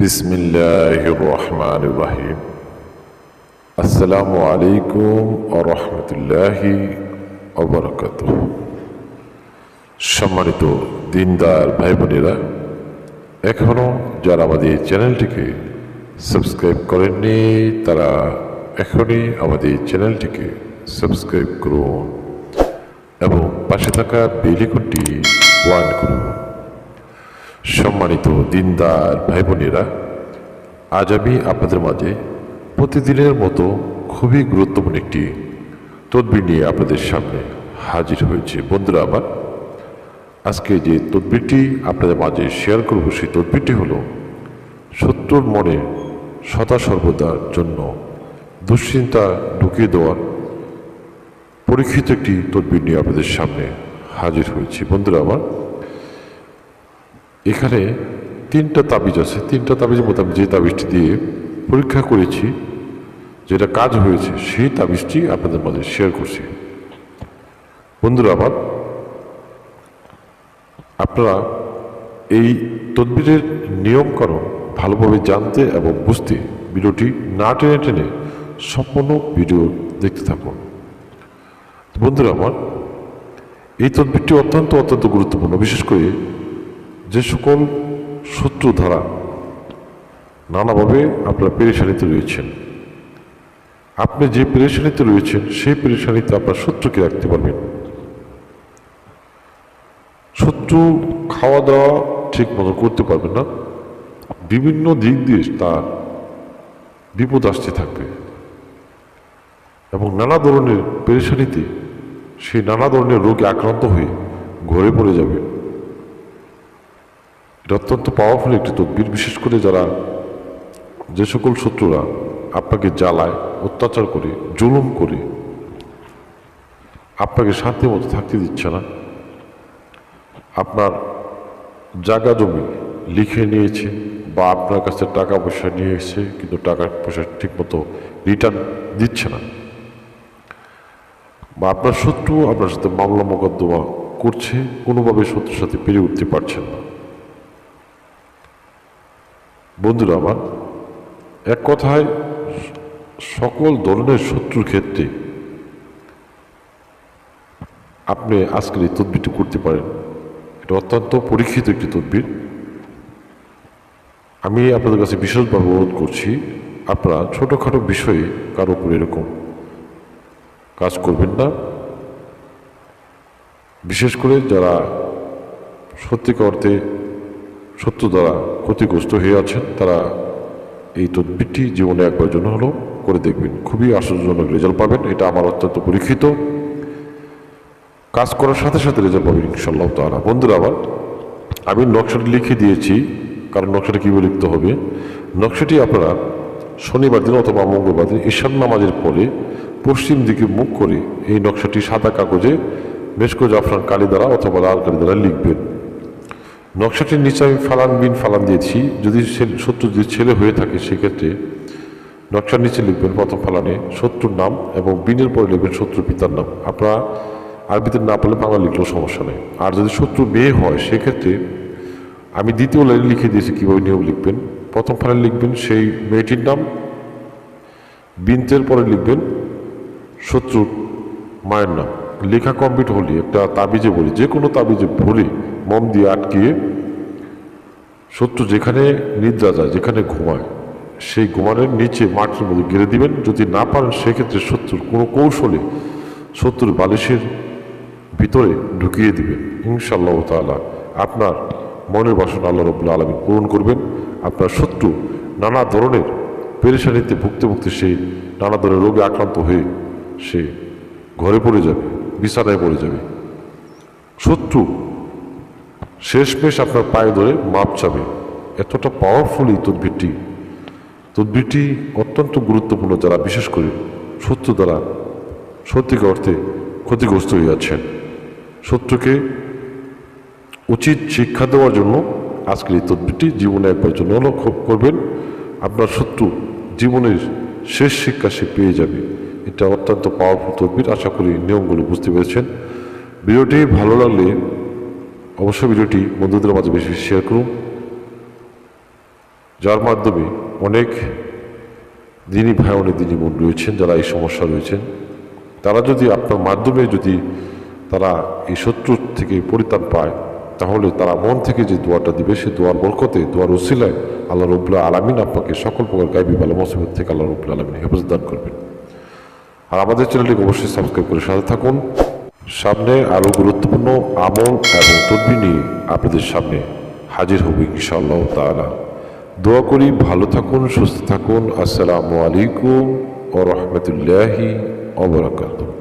বিসমিল্লাহ রহমান রাহিম আসসালামু আলাইকুম ও রহমতুল্লাহি অবরাকাত সম্মানিত দিনদার ভাই বোনেরা এখনও যারা আমাদের চ্যানেলটিকে সাবস্ক্রাইব করেননি, তারা এখনই আমাদের চ্যানেলটিকে সাবস্ক্রাইব করুন এবং পাশে থাকা বেলিকনটি ওয়ান করুন। সম্মানিত দিনদার ভাই বোনেরা আজ আমি আপনাদের মাঝে প্রতিদিনের মতো খুবই গুরুত্বপূর্ণ একটি তদবির নিয়ে আপনাদের সামনে হাজির হয়েছে। বন্ধুরা আমার, আজকে যে তদবিরটি আপনাদের মাঝে শেয়ার করব, সেই তদবিরটি হলো, শত্রুর মনে সদা সর্বদার জন্য দুশ্চিন্তা ঢুকিয়ে দেওয়ার পরীক্ষিত একটি তদবির নিয়ে আপনাদের সামনে হাজির হয়েছি। বন্ধুরা আমার এখানে তিনটা তাবিজ আছে। তিনটা মধ্যে আমি যে তাবিজটি দিয়ে পরীক্ষা করেছি, যেটা কাজ হয়েছে, সেই তাবিজটি আপনাদের মাঝে শেয়ার করছি। বন্ধুরা আমার আপনারা এই তদবিরের নিয়মকানুন ভালোভাবে জানতে এবং বুঝতে ভিডিওটি না টেনে টেনে সম্পূর্ণ ভিডিও দেখতে থাকুন। বন্ধুরা আমার এই তদবিরটি অত্যন্ত অত্যন্ত গুরুত্বপূর্ণ। বিশেষ করে যে সকল শত্রু ধারা নানাভাবে আপনারা পেরেশানিতে রয়েছেন, আপনি যে পেরেশানিতে রয়েছেন, সেই পেরেশানিতে আপনার শত্রুকে রাখতে পারবেন। শত্রু খাওয়া দাওয়া ঠিক মতো করতে পারবেন না। বিভিন্ন দিক দিয়ে তার বিপদ আসতে থাকবে এবং নানা ধরনের পেরেশানিতে সেই নানা ধরনের রোগে আক্রান্ত হয়ে ঘরে পড়ে যাবে। এটা অত্যন্ত পাওয়ারফুল একটি তদবির বিশেষ করে যারা যে সকল শত্রুরা আপনাকে জ্বালায়, অত্যাচার করে, জুলুম করে, আপনাকে শান্তি মতো থাকতে দিচ্ছে না। আপনার জায়গা জমি লিখে নিয়েছে বা আপনার কাছে টাকা পয়সা নিয়ে এসেছে, কিন্তু টাকা পয়সা ঠিকমতো রিটার্ন দিচ্ছে না। বা আপনার শত্রু আপনার সাথে মামলা মোকদ্দমা করছে, কোনোভাবে শত্রুর সাথে পেরে উঠতে পারছেন না। বন্ধুরা আমার, এক কথায় সকল ধরনের শত্রুর ক্ষেত্রে আপনি আজকের এই তদবিরটি করতে পারেন। এটা অত্যন্ত পরীক্ষিত একটি তদবির। আমি আপনাদের কাছে বিশেষভাবে অনুরোধ করছি, আপনারা ছোটোখাটো বিষয়ে কারও উপর এরকম কাজ করবেন না। বিশেষ করে যারা সত্যিকার অর্থে সত্য দ্বারা ক্ষতিগ্রস্ত হয়ে আছেন, তারা এই তদবিরটি জীবনে একবার জন্য হলো করে দেখবেন। খুবই আশ্চর্যজনক রেজাল্ট পাবেন, এটা আমার অত্যন্ত পরীক্ষিত। কাজ করার সাথে সাথে রেজাল্ট পাবেন ইনশাল্লাহ তারা বন্ধুরা, আবার আমি নকশাটি লিখে দিয়েছি, কারণ নকশাটি কীভাবে লিখতে হবে? নকশাটি আপনারা শনিবার দিন অথবা মঙ্গলবার দিন ঈশান নামাজের পরে পশ্চিম দিকে মুখ করে এই নকশাটি সাদা কাগজে মেশকো জাফরান কালি দ্বারা অথবা লাল কালি দ্বারা লিখবেন। নকশাটির নিচে আমি ফালান বিন ফালান দিয়েছি। যদি শত্রু যদি ছেলে হয়ে থাকে, সেক্ষেত্রে নকশার নিচে লিখবেন প্রথম ফালানে শত্রুর নাম এবং বিনের পরে লিখবেন শত্রুর পিতার নাম। আপনারা আরবিতে না পারলে বাংলা লিখলেও সমস্যা নেই। আর যদি শত্রু মেয়ে হয়, সেক্ষেত্রে আমি দ্বিতীয় লাইনে লিখে দিয়েছি কীভাবে নিয়ম লিখবেন। প্রথম ফালে লিখবেন সেই মেয়েটির নাম, বিনতের পরে লিখবেন শত্রুর মায়ের নাম। লেখা কমপ্লিট হলে একটা তাবিজে বলি, যে কোনো তাবিজে ভুলে মম দিয়ে আটকিয়ে শত্রু যেখানে নিদ্রা যায়, যেখানে ঘুমায়, সেই ঘুমানোর নিচে মাটির মধ্যে গেড়ে দিবেন। যদি না পারেন সেক্ষেত্রে শত্রুর কোনো কৌশলে শত্রুর বালিশের ভিতরে ঢুকিয়ে দিবেন। ইনশাল্লাহ তাআলা আপনার মনের বাসনা আল্লাহ রবুল্লা আলমিন পূরণ করবেন। আপনার শত্রু নানা ধরনের পেরেশানিতে ভুগতে ভুগতে সে নানা ধরনের রোগে আক্রান্ত হয়ে সে ঘরে পড়ে যাবে, বিছানায় পড়ে যাবে। শত্রু শেষমেশ আপনার পায়ে ধরে মাপ চাবে। এতটা পাওয়ারফুল এই তদবিরটি। তদবিরটি অত্যন্ত গুরুত্বপূর্ণ যারা বিশেষ করে শত্রু দ্বারা সত্যিকার অর্থে ক্ষতিগ্রস্ত হয়ে যাচ্ছেন। শত্রুকে উচিত শিক্ষা দেওয়ার জন্য আজকের এই তদবিরটি জীবনে একবার জন্য খ- করবেন, আপনার শত্রু জীবনের শেষ শিক্ষা সে পেয়ে যাবে। এটা অত্যন্ত পাওয়ারফুল তদবির। আশা করি নিয়মগুলো বুঝতে পেরেছেন। ভিডিওটি ভালো লাগলে অবশ্যই ভিডিওটি বন্ধুদের মাঝে বেশি বেশি শেয়ার করুন। যার মাধ্যমে অনেক দিনই ভাই, অনেক দিনী বোন রয়েছেন, যারা এই সমস্যা রয়েছেন, তারা যদি আপনার মাধ্যমে যদি তারা এই শত্রুর থেকে পরিত্রাণ পায়, তাহলে তারা মন থেকে যে দোয়াটা দিবে, সে দোয়ার বরকতে, দোয়ার উসিলায় আল্লাহ রবুল্লাহ আলমিন আপনাকে সকল প্রকার গাইবি ভালো মুসিবত থেকে আল্লাহ রবুল্লাহ আলমিন হেফাজত দান করবেন। আর আমাদের চ্যানেলটিকে অবশ্যই সাবস্ক্রাইব করে সাথে থাকুন। সামনে আরও গুরুত্বপূর্ণ আমল এবং তদবি নিয়ে আপনাদের সামনে হাজির হব ইনশাআল্লাহ তালা দোয়া করি ভালো থাকুন, সুস্থ থাকুন। আসসালামু আলাইকুম ও রহমতুল্লাহি ওবরাকাতুহ